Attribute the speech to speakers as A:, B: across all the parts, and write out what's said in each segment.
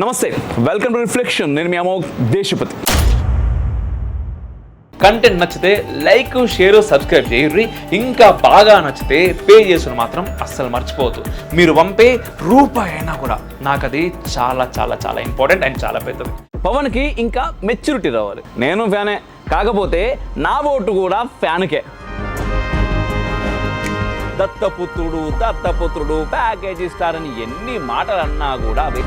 A: నమస్తే welcome to reflection నేను మీ అమోఘ్ దేశపతి.
B: కంటెంట్ నచ్చితే లైక్ షేర్ సబ్స్క్రైబ్ చేయర్రి. ఇంకా బాగా నచ్చితే పే చేసుకుని మాత్రం అస్సలు మర్చిపోవద్దు. మీరు పంపే రూపాయి అయినా కూడా నాకు అది చాలా చాలా చాలా ఇంపార్టెంట్ అండ్ చాలా పెద్దది.
A: పవన్కి ఇంకా మెచ్యూరిటీ రావాలి. నేను ఫ్యానే కాకపోతే నా ఓటు కూడా ఫ్యాన్కే దత్తపుత్రుడు దత్తపుత్రుడు ప్యాకేజీ స్టార్ అని ఎన్ని మాటలు అన్నా కూడా అవి.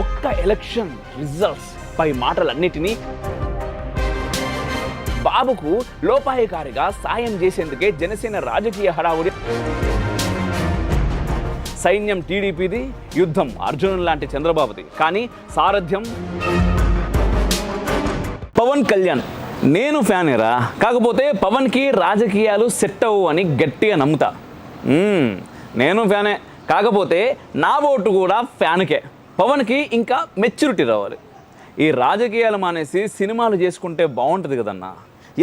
A: ఒక్క ఎలక్షన్ రిజల్ట్స్ పై మాటలన్నిటినీ బాబుకు లోపాయకారిగా సాయం చేసేందుకే జనసేన రాజకీయ హడావుడి. సైన్యం టీడీపీది యుద్ధం అర్జునుడు లాంటి చంద్రబాబుది. కానీ సారథ్యం? పవన్ కళ్యాణ్ నేను ఫ్యానేరా? కాకపోతే పవన్కి రాజకీయాలు సెట్ అవ్వు అని గట్టిగా నమ్ముతా. నేను ఫ్యానే. కాకపోతే నా ఓటు కూడా ఫ్యాన్కే. పవన్కి ఇంకా మెచ్యూరిటీ రావాలి. ఈ రాజకీయాలు మానేసి సినిమాలు చేసుకుంటే బాగుంటుంది కదన్నా.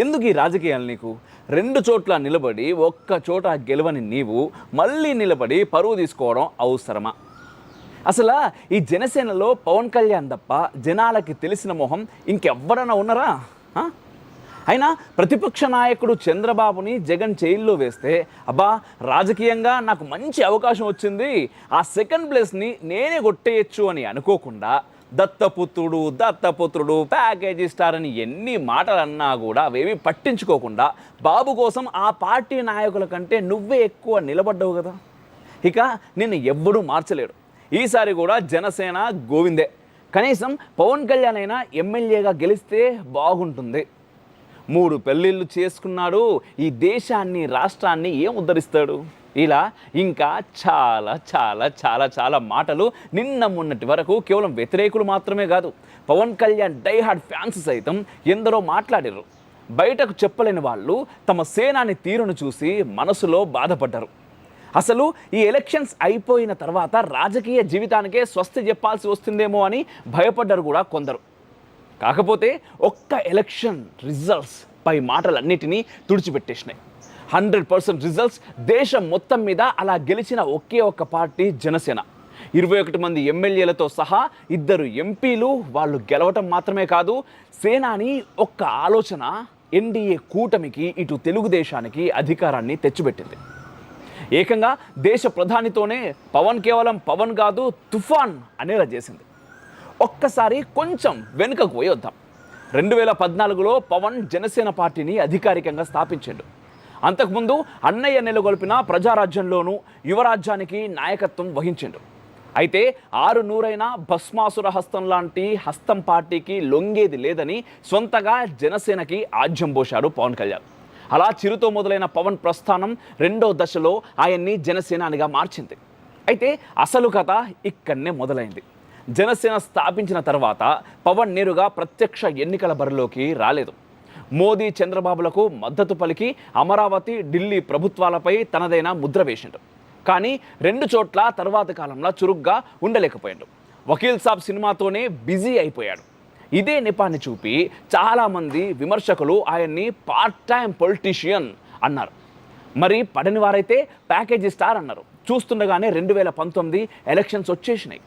A: ఎందుకు ఈ రాజకీయాలు నీకు? రెండు చోట్ల నిలబడి ఒక్క చోట గెలవని నీవు మళ్ళీ నిలబడి పరువు తీసుకోవడం అవసరమా? అసలు ఈ జనసేనలో పవన్ కళ్యాణ్ తప్ప జనాలకి తెలిసిన మొహం ఇంకెవ్వరన్నా ఉన్నారా? అయినా ప్రతిపక్ష నాయకుడు చంద్రబాబుని జగన్ జైల్లో వేస్తే అబ్బా రాజకీయంగా నాకు మంచి అవకాశం వచ్చింది. ఆ సెకండ్ ప్లేస్ని నేనే కొట్టేయచ్చు అని అనుకోకుండా దత్తపుత్రుడు దత్తపుత్రుడు ప్యాకేజీ స్టార్ అని ఎన్ని మాటలు అన్నా కూడా అవేవి పట్టించుకోకుండా బాబు కోసం ఆ పార్టీ నాయకుల కంటే నువ్వే ఎక్కువ నిలబడ్డావు కదా. ఇక నిన్ను ఎవ్వడూ మార్చలేడు. ఈసారి కూడా జనసేన గోవిందే. కనీసం పవన్ కళ్యాణ్ అయినా ఎమ్మెల్యేగా గెలిస్తే బాగుంటుంది. మూడు పెళ్ళిళ్ళు చేసుకున్నాడు. ఈ దేశాన్ని రాష్ట్రాన్ని ఏం ఉద్ధరిస్తాడు? ఇలా ఇంకా చాలా చాలా చాలా చాలా మాటలు నిన్న మొన్నటి వరకు కేవలం వ్యతిరేకులు మాత్రమే కాదు Pawan Kalyan die hard fans సైతం ఎందరో మాట్లాడారు బయటకు చెప్పలేని వాళ్ళు తమ సేనాని తీరును చూసి మనసులో బాధపడ్డారు. అసలు ఈ ఎలక్షన్స్ అయిపోయిన తర్వాత రాజకీయ జీవితానికే స్వస్తి చెప్పాల్సి వస్తుందేమో అని భయపడ్డారు కూడా కొందరు. కాకపోతే ఒక్క ఎలక్షన్ రిజల్ట్స్ పై మాటలన్నిటినీ తుడిచిపెట్టేసినాయి. హండ్రెడ్ పర్సెంట్ రిజల్ట్స్ దేశం మొత్తం మీద అలా గెలిచిన ఒకే ఒక్క పార్టీ జనసేన. ఇరవై ఒకటి మంది ఎమ్మెల్యేలతో సహా ఇద్దరు ఎంపీలు వాళ్ళు గెలవటం మాత్రమే కాదు సేనాని ఒక్క ఆలోచన ఎన్డీఏ కూటమికి ఇటు తెలుగుదేశానికి అధికారాన్ని తెచ్చిపెట్టింది. ఏకంగా దేశ ప్రధానితోనే పవన్ కేవలం పవన్ కాదు తుఫాన్ అనేలా చేసింది. ఒక్కసారి కొంచెం వెనుకకు పోయి వద్దాం రెండు వేల పద్నాలుగులో పవన్ జనసేన పార్టీని అధికారికంగా స్థాపించాడు. అంతకుముందు అన్నయ్య నెలకొల్పిన ప్రజారాజ్యంలోనూ యువరాజ్యానికి నాయకత్వం వహించిండు. అయితే ఆరు నూరైన భస్మాసుర హస్తం లాంటి హస్తం పార్టీకి లొంగేది లేదని సొంతగా జనసేనకి ఆజ్యం పోశాడు పవన్ కళ్యాణ్. అలా చిరుతో మొదలైన పవన్ ప్రస్థానం రెండో దశలో ఆయన్ని జనసేనానిగా మార్చింది. అయితే అసలు కథ ఇక్కడనే మొదలైంది. జనసేన స్థాపించిన తర్వాత పవన్ నేరుగా ప్రత్యక్ష ఎన్నికల బరిలోకి రాలేదు. మోదీ చంద్రబాబులకు మద్దతు పలికి అమరావతి ఢిల్లీ ప్రభుత్వాలపై తనదైన ముద్ర వేసిండు. కానీ రెండు చోట్ల తర్వాత కాలంలో చురుగ్గా ఉండలేకపోయాడు. వకీల్ సాబ్ సినిమాతోనే బిజీ అయిపోయాడు. ఇదే నెపాన్ని చూపి చాలామంది విమర్శకులు ఆయన్ని పార్ట్ టైం పొలిటీషియన్ అన్నారు. మరి పడని వారైతే ప్యాకేజీ స్టార్ అన్నారు. చూస్తుండగానే రెండు వేల పంతొమ్మిది ఎలక్షన్స్ వచ్చేసినాయి.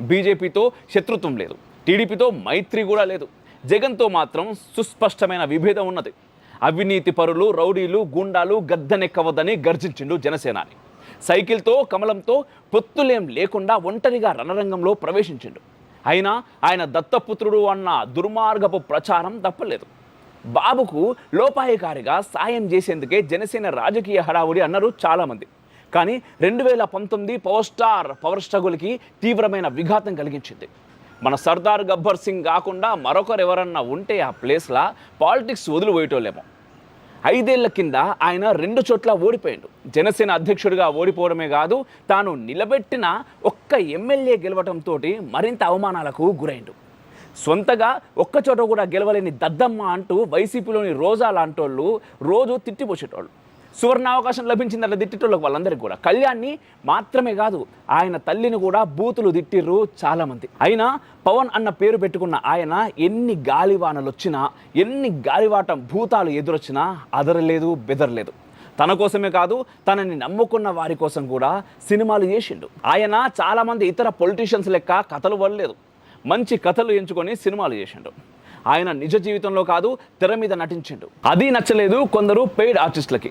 A: బీజేపీతో శత్రుత్వం లేదు. టీడీపీతో మైత్రి కూడా లేదు. జగన్తో మాత్రం సుస్పష్టమైన విభేదం ఉన్నది. అవినీతి పరులు రౌడీలు గుండాలు గద్దెనెక్కవద్దని గర్జించిండు జనసేనాని. సైకిల్తో కమలంతో పొత్తులేం లేకుండా ఒంటరిగా రణరంగంలో ప్రవేశించిండు. అయినా ఆయన దత్తపుత్రుడు అన్న దుర్మార్గపు ప్రచారం తప్పలేదు. బాబుకు లోపాయకారిగా సాయం చేసేందుకే జనసేన రాజకీయ హడావుడి అన్నారు చాలామంది. కానీ రెండు వేల పంతొమ్మిది పవర్ స్టార్ పవర్ స్ట్రగుల్కి తీవ్రమైన విఘాతం కలిగించింది. మన సర్దార్ గబ్బర్ సింగ్ కాకుండా మరొకరు ఎవరన్నా ఉంటే ఆ ప్లేస్లా పాలిటిక్స్ వదిలిపోయేటోళ్ళేమో. ఐదేళ్ళ కింద ఆయన రెండు చోట్ల ఓడిపోయాడు. జనసేన అధ్యక్షుడిగా ఓడిపోవడమే కాదు తాను నిలబెట్టిన ఒక్క ఎమ్మెల్యే గెలవటంతో మరింత అవమానాలకు గురైండు. సొంతగా ఒక్క చోట కూడా గెలవలేని దద్దమ్మ అంటూ వైసీపీలోని రోజా లాంటోళ్ళు రోజు తిట్టిపోసేటోళ్ళు. సువర్ణ అవకాశం లభించిందట తిట్టేటోళ్ళకి వాళ్ళందరికీ కూడా. కళ్యాణ్ని మాత్రమే కాదు ఆయన తల్లిని కూడా బూతులు తిట్టిర్రు చాలామంది. అయినా పవన్ అన్న పేరు పెట్టుకున్న ఆయన ఎన్ని గాలివానలు వచ్చినా ఎన్ని గాలివాటం భూతాలు ఎదురొచ్చినా అదరలేదు బెదరలేదు. తన కోసమే కాదు తనని నమ్ముకున్న వారి కోసం కూడా సినిమాలు చేసిండు. ఆయన చాలామంది ఇతర పొలిటీషియన్స్ లెక్క కథలు వల్లలేదు మంచి కథలు ఎంచుకొని సినిమాలు చేసిండు. ఆయన నిజ జీవితంలో కాదు తెర మీద నటించిండు. అది నచ్చలేదు కొందరు పెయిడ్ ఆర్టిస్టులకి.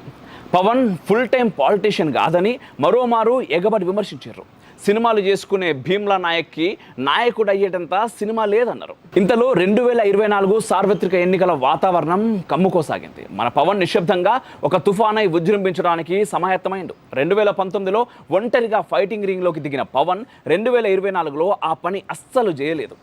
A: పవన్ ఫుల్ టైం పాలిటీషియన్ కాదని మరోమారు ఎగబడి విమర్శించారు. సినిమాలు చేసుకునే భీమ్లా నాయక్కి నాయకుడు అయ్యేటంత సినిమా లేదన్నారు. ఇంతలో రెండు వేల ఇరవై నాలుగు సార్వత్రిక ఎన్నికల వాతావరణం కమ్ముకోసాగింది. మన పవన్ నిశ్శబ్దంగా ఒక తుఫానై విజృంభించడానికి సమాయత్తమైండు. రెండు వేల పంతొమ్మిదిలో ఒంటరిగా ఫైటింగ్ రింగ్లోకి దిగిన పవన్ రెండు వేల ఇరవై నాలుగులో ఆ పని అస్సలు చేయలేదు.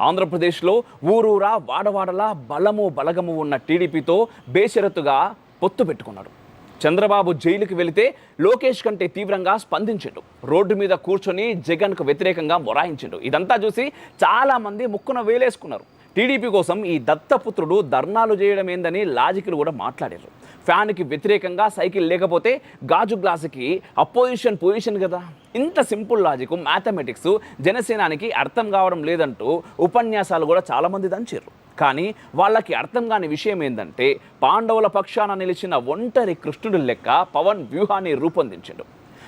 A: ఆంధ్రప్రదేశ్లో ఊరూరా వాడవాడలా బలము బలగము ఉన్న టీడీపీతో బేషరతుగా పొత్తు పెట్టుకున్నాడు. చంద్రబాబు జైలుకి వెళితే లోకేష్ కంటే తీవ్రంగా స్పందించిండు. రోడ్డు మీద కూర్చొని జగన్కు వ్యతిరేకంగా మొరాయించిండు. ఇదంతా చూసి చాలామంది ముక్కున వేలేసుకున్నారు. టీడీపీ కోసం ఈ దత్తపుత్రుడు ధర్నాలు చేయడం ఏందని లాజికలు కూడా మాట్లాడారు. ఫ్యాన్కి వ్యతిరేకంగా సైకిల్ లేకపోతే గాజు గ్లాసుకి అపోజిషన్ పొజిషన్ కదా. ఇంత సింపుల్ లాజిక్ మ్యాథమెటిక్స్ జనసేనానికి అర్థం కావడం లేదంటూ ఉపన్యాసాలు కూడా చాలామంది దంచారు కానీ వాళ్ళకి అర్థం కాని విషయం ఏంటంటే పాండవుల పక్షాన నిలిచిన ఒంటరి కృష్ణుడి లెక్క పవన్ వ్యూహాన్ని రూపొందించాడు.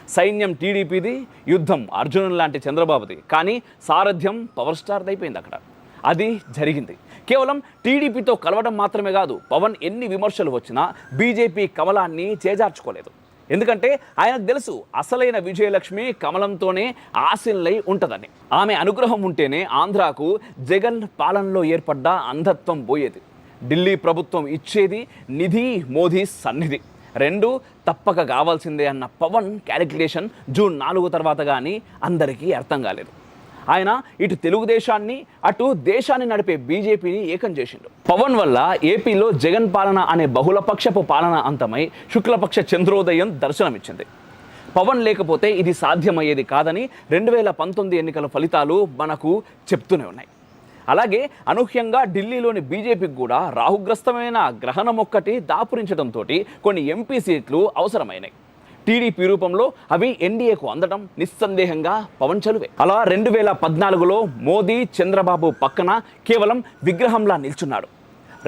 A: సైన్యం టీడీపీది యుద్ధం అర్జునుడు లాంటి చంద్రబాబుది. కానీ సారథ్యం పవర్ స్టార్ది అయిపోయింది అక్కడ. అది జరిగింది. కేవలం టీడీపీతో కలవడం మాత్రమే కాదు పవన్ ఎన్ని విమర్శలు వచ్చినా బీజేపీ కమలాన్ని చేజార్చుకోలేదు. ఎందుకంటే ఆయనకు తెలుసు అసలైన విజయలక్ష్మి కమలంతోనే ఆశీనులై ఉంటుందని. ఆమె అనుగ్రహం ఉంటేనే ఆంధ్రాకు జగన్ పాలనలో ఏర్పడ్డ అంధత్వం పోయేది. ఢిల్లీ ప్రభుత్వం ఇచ్చేది నిధి మోదీ సన్నిధి. రెండు తప్పక కావాల్సిందే అన్న పవన్ క్యాలిక్యులేషన్ జూన్ నాలుగు తర్వాత కానీ అందరికీ అర్థం కాలేదు. ఆయన ఇటు తెలుగుదేశాన్ని అటు దేశాన్ని నడిపే బీజేపీని ఏకం చేసిండు. పవన్ వల్ల ఏపీలో జగన్ పాలన అనే బహుళపక్షపు పాలన అంతమై శుక్లపక్ష చంద్రోదయం దర్శనమిచ్చింది. పవన్ లేకపోతే ఇది సాధ్యమయ్యేది కాదని రెండు వేల పంతొమ్మిది ఎన్నికల ఫలితాలు మనకు చెప్తూనే ఉన్నాయి. అలాగే అనూహ్యంగా ఢిల్లీలోని బీజేపీకి కూడా రాహుగ్రస్తమైన గ్రహణం ఒక్కటి దాపురించడంతో కొన్ని ఎంపీ సీట్లు అవసరమైనాయి. టీడీపీ రూపంలో అవి ఎన్డీఏకు అందడం నిస్సందేహంగా పవన్ చలువే. అలా రెండు వేల పద్నాలుగులో మోదీ చంద్రబాబు పక్కన కేవలం విగ్రహంలా నిల్చున్నాడు.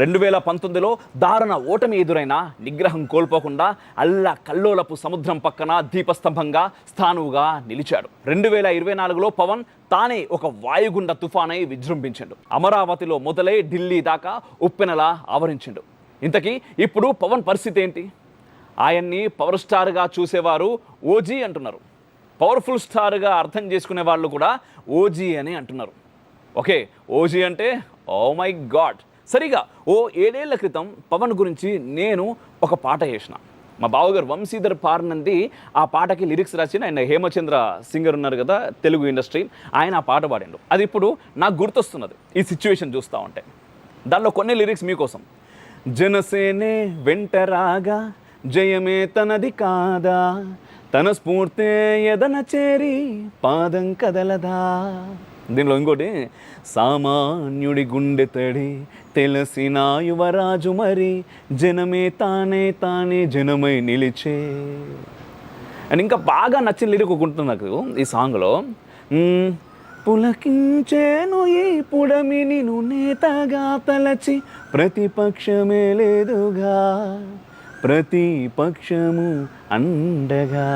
A: రెండు వేల పంతొమ్మిదిలో దారుణ ఓటమి ఎదురైన నిగ్రహం కోల్పోకుండా అల్ల కల్లోలపు సముద్రం పక్కన దీపస్తంభంగా స్థానువుగా నిలిచాడు. రెండు వేల ఇరవై నాలుగులో పవన్ తానే ఒక వాయుగుండ తుఫానై విజృంభించాడు. అమరావతిలో మొదలై ఢిల్లీ దాకా ఉప్పెనలా ఆవరించిండు. ఇంతకీ ఇప్పుడు పవన్ పరిస్థితి ఏంటి? ఆయన్ని పవర్ స్టార్గా చూసేవారు ఓజీ అంటున్నారు. పవర్ఫుల్ స్టార్గా అర్థం చేసుకునే వాళ్ళు కూడా ఓజీ అని అంటున్నారు. ఓకే ఓజీ అంటే ఓ మై గాడ్ సరిగా ఓ ఏడేళ్ళ క్రితం పవన్ గురించి నేను ఒక పాట చేసిన. మా బావగారు వంశీధర్ పార్నంది ఆ పాటకి లిరిక్స్ రాసిన ఆయన హేమచంద్ర సింగర్ ఉన్నారు కదా తెలుగు ఇండస్ట్రీ. ఆయన ఆ పాట పాడిండు. అది ఇప్పుడు నాకు గుర్తొస్తున్నది ఈ సిచ్యువేషన్ చూస్తూ ఉంటే. దానిలో కొన్ని లిరిక్స్ మీకోసం. జనసేనే వెంటరాగా జయమే తనది కాదా తన స్ఫూర్తే ఎదన చేరి పాదం కదలదా. దీనిలో ఇంకోటి సామాన్యుడి గుండె తడి తెలిసిన యువరాజు మరి జనమే తానే తానే జనమై నిలిచే. అండ్ ఇంకా బాగా నచ్చిన లిరిక్ ఒకటి నాకు ఈ సాంగ్లో. పులకించేను ఈ పుడమి నిన్ను నేతగా తలచి ప్రతిపక్షమే లేదుగా. ప్రతిపక్షము అండగా.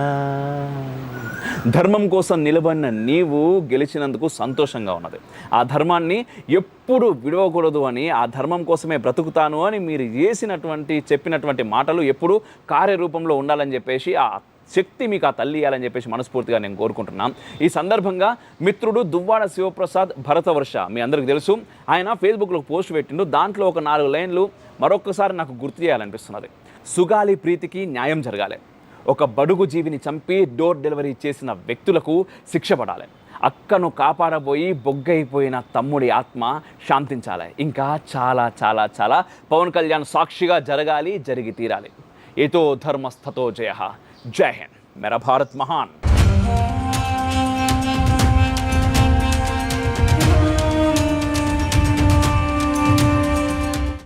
A: ధర్మం కోసం నిలబడిన నీవు గెలిచినందుకు సంతోషంగా ఉన్నది. ఆ ధర్మాన్ని ఎప్పుడు విడవకూడదు అని ఆ ధర్మం కోసమే బ్రతుకుతాను అని మీరు చేసినటువంటి చెప్పినటువంటి మాటలు ఎప్పుడు కార్యరూపంలో ఉండాలని చెప్పేసి ఆ శక్తి మీకు ఆ తల్లి ఇవ్వాలని చెప్పేసి మనస్ఫూర్తిగా నేను కోరుకుంటున్నాను ఈ సందర్భంగా మిత్రుడు దువ్వాడ శివప్రసాద్ భరతవర్ష మీ అందరికి తెలుసు. ఆయన ఫేస్బుక్లో పోస్ట్ పెట్టిండు. దాంట్లో ఒక నాలుగు లైన్లు మరొకసారి నాకు గుర్తు చేయాలనిపిస్తున్నది. సుగాలి ప్రీతికి న్యాయం జరగాలి. ఒక బడుగు జీవిని చంపి డోర్ డెలివరీ చేసిన వ్యక్తులకు శిక్ష పడాలి. అక్కను కాపాడబోయి బొగ్గైపోయిన తమ్ముడి ఆత్మ శాంతించాలి. ఇంకా చాలా చాలా చాలా పవన్ కళ్యాణ్ సాక్షిగా జరగాలి జరిగి తీరాలి. ఏతో ధర్మస్థతో జయ. జై హింద్. మెరభారత్ మహాన్.